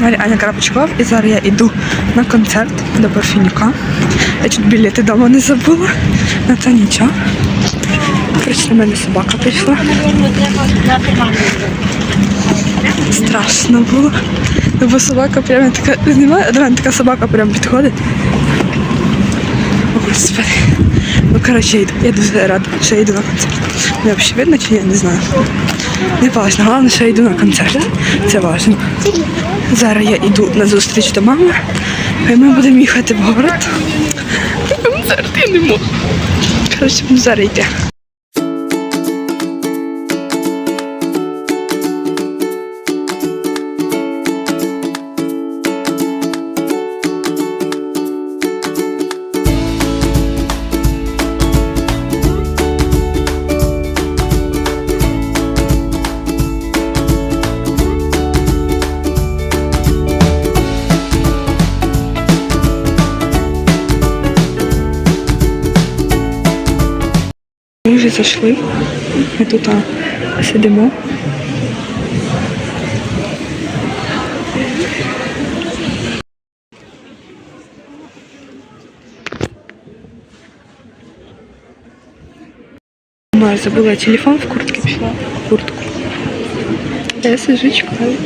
Звати Аня Крапочков і зараз я йду на концерт до Парфенюка. Я чуть білети вдома не забула, але це нічого. Коротше, на мене собака прийшла. Страшно було. Ну, Бо собака прямо така, знімає, така собака прямо підходить. О, Господи. Коротше, я. Дуже рада, що я йду на концерт. Мене взагалі видно, чи я не знаю. Не важно, головне, що я йду на концерт. Це важливо. Зараз я йду на зустріч до мами, і ми будемо їхати в город. На концерт я не можу. Коротше, зараз йдемо. Ми вже зайшли. Ми тут а, сидимо. Забула телефон в куртке, пішла куртку. Я сижу, чекаю.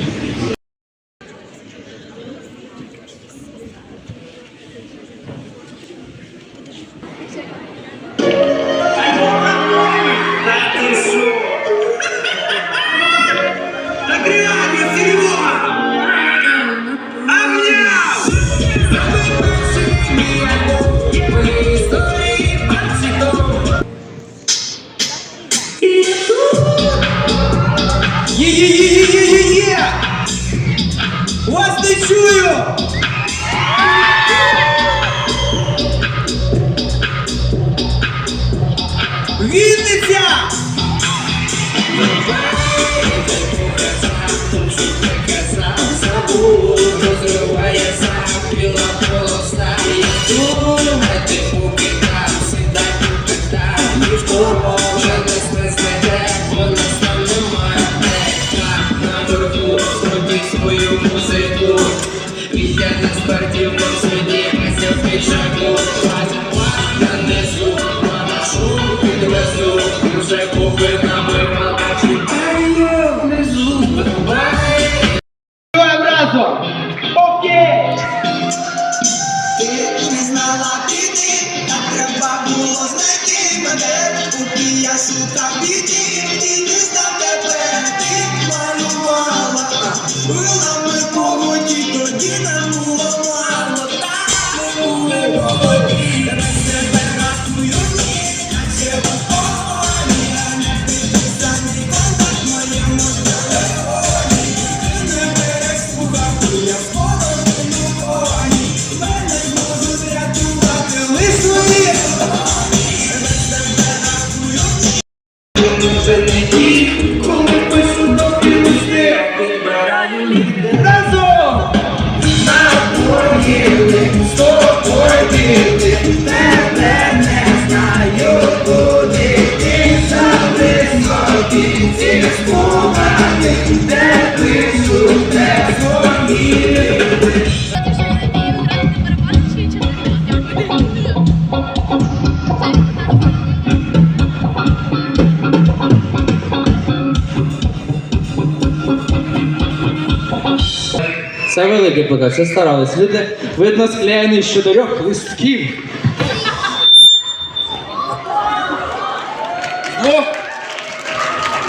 Це велике ПК, це старались. Люди, видно, склеєні з чотирьох листків.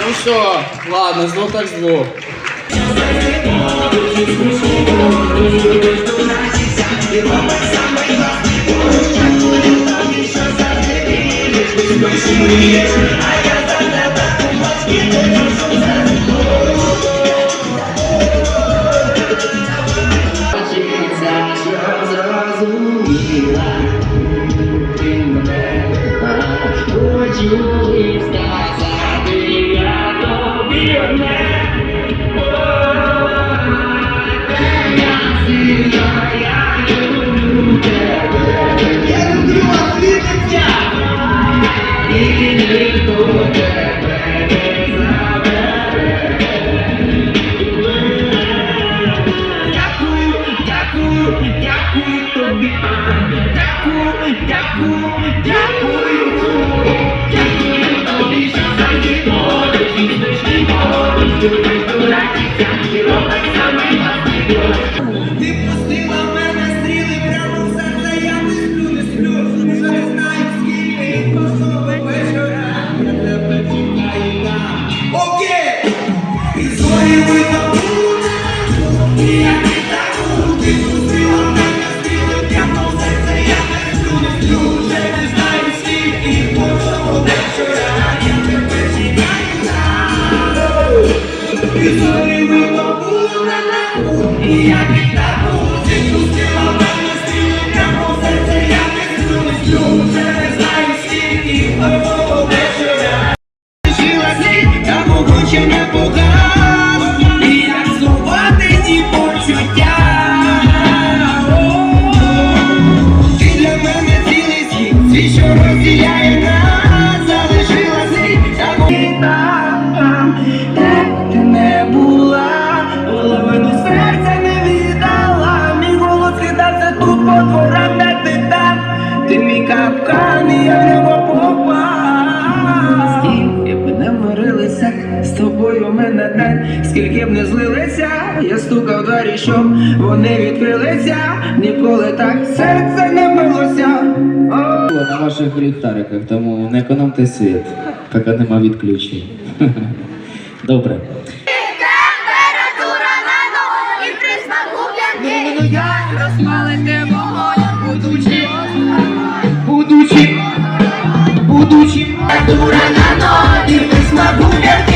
Ну що, ладно, з двох так з двох. Хочу Ти кожного вечора ним, та ще не погас Скільки б не злилися, я стукав двері, щоб вони відкрилися. Ніколи так серце не билося. О, На ваших ліхтариках, тому не економте світ, поки нема відключень. Добре. Температура на ноль і при смаку п'янки розпалити вогонь, будучи будучи, будучи. Температура на ноль і при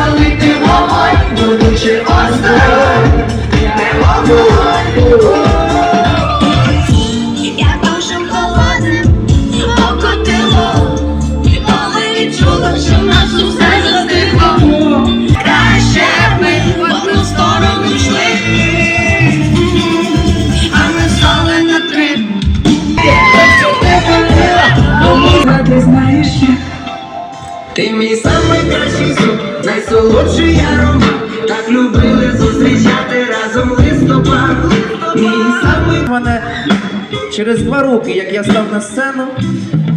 я розпалити вогонь, будучи осторонь, не вогонь. Я душем холодним окотило, коли що нас усе застигло. Краще ми одну сторону йшли, а ми стали на три. Ти знаєш Ти мій самий кращий звук, найсолодший аромат Так любили зустрічати разом листопад самий мене через два роки, як я став на сцену,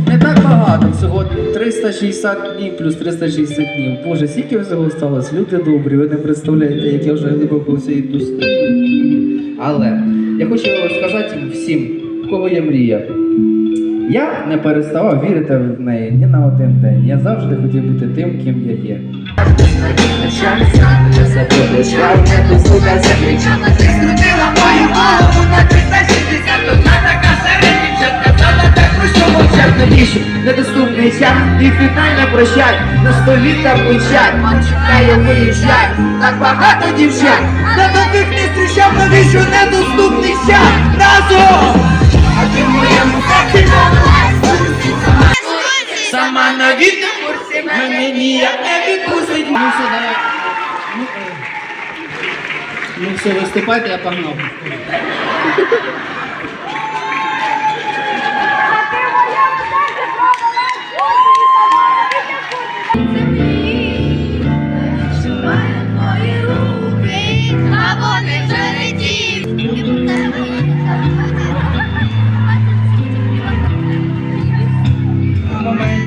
не так багато. Всього 360 днів плюс 360 днів. Боже, скільки всього сталося? Люди добрі, ви не представляєте, як я вже глибоко в цій. Але я хочу сказати всім, в кого є мрія. Я не переставав вірити в неї ні на один день. Я завжди хотів бути тим, ким я є. Скрутила мою голову на 360, одна така середня, казала так, про що мовчать навіщо недоступний час і фінально прощай на столі там мовчать чекає виїжджай так багато дівчат на таких не зустрічав навіщо недоступний час разом сама на відпустці мене ніяк не відпустить Ну все, давай. Ну, е, ну все, виступайте, я погнав.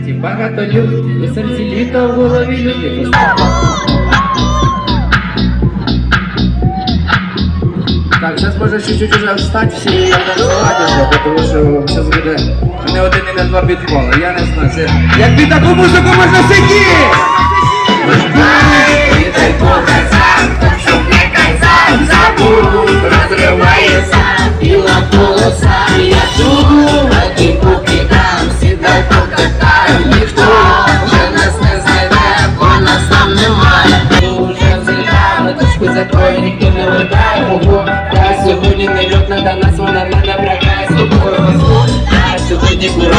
В багато люд, у серці літо в голові люди. Так, зараз може чуть-чуть уже встати всі і танцювати вже, тому що зараз буде не один і не два підпали. Я не знаю, це як під таку музику можна сидіти!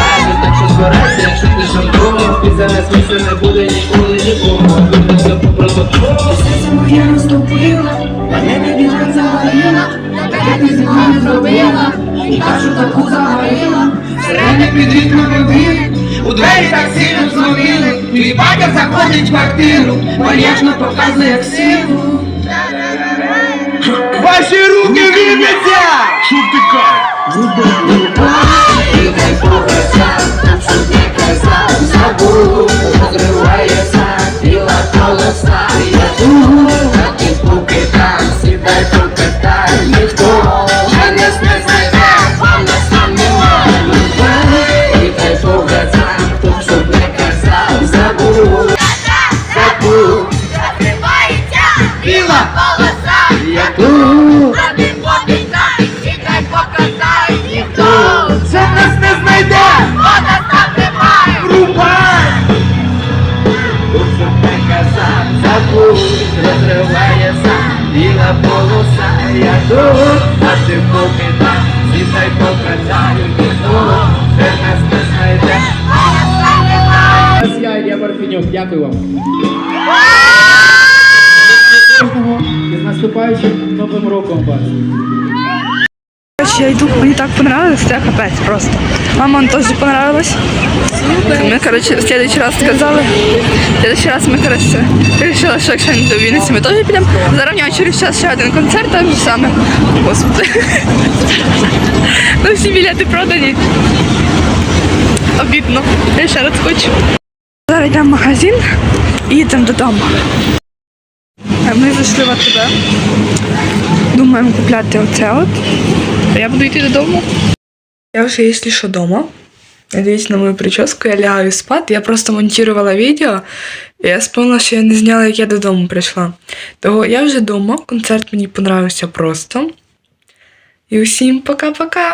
Куражу, так що збирайся, якщо ти жартуєш, після не смисла не буде ніколи нікому. Буде все по протоколу. Серце моє розтопила, мене не вірить загоріла, таке ти зі мною зробила, і кашу таку заварила, сирени під вікнами б'ють, у двері так сильно дзвонили, твій батя заходить в квартиру, вальяжно показує як силу. Ваші руки вільняться! Любов, пугаться, там щоб не казав, забув, розривається біла полоса, я тут, розривається біла полоса, я тут, а ти покида, сідай покатаю, ніхто вже нас не знайде. Я Ілля дякую вам. Кожного із наступаючим Новим роком вас. Короче, я иду, мне так понравилось, это капец просто. Мама он тоже понравилось. Мы, короче, в следующий раз сказали. В следующий раз ми, короче, вирішили, що якщо не до Вінниці, ми теж підемо. Зараз в нього через час ще один концерт, там же саме. Господи. Ну всі білети продані. Обідно. Я ще раз хочу. Зараз йдемо в магазин і їдемо додому. Ми зайшли в АТБ. Думаємо купляти оце от. Я буду йти додому. Я вже, якщо що, дома. Надіюсь на мою прическу, я лягаю спати. Я просто монтувала відео, і я вспомнила, що я не зняла, як я додому прийшла. Того я вже вдома, концерт мені понравився просто. І усім пока-пока!